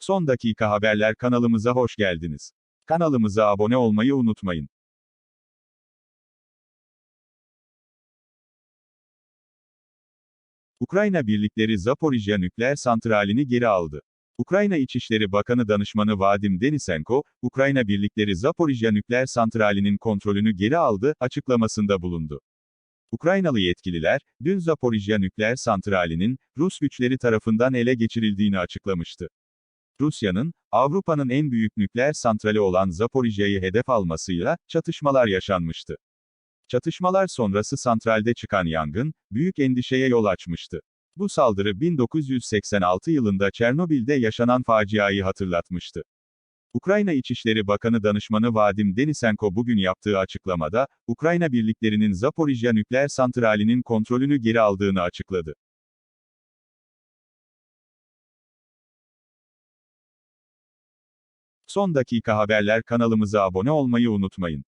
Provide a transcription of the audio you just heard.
Son dakika haberler kanalımıza hoş geldiniz. Kanalımıza abone olmayı unutmayın. Ukrayna birlikleri Zaporijya nükleer santralini geri aldı. Ukrayna İçişleri Bakanı Danışmanı Vadim Denisenko, Ukrayna birlikleri Zaporijya nükleer santralinin kontrolünü geri aldı açıklamasında bulundu. Ukraynalı yetkililer, dün Zaporijya nükleer santralinin, Rus güçleri tarafından ele geçirildiğini açıklamıştı. Rusya'nın, Avrupa'nın en büyük nükleer santrali olan Zaporijya'yı hedef almasıyla, çatışmalar yaşanmıştı. Çatışmalar sonrası santralde çıkan yangın, büyük endişeye yol açmıştı. Bu saldırı 1986 yılında Çernobil'de yaşanan faciayı hatırlatmıştı. Ukrayna İçişleri Bakanı Danışmanı Vadim Denisenko bugün yaptığı açıklamada, Ukrayna birliklerinin Zaporijya nükleer santralinin kontrolünü geri aldığını açıkladı. Son dakika haberler kanalımıza abone olmayı unutmayın.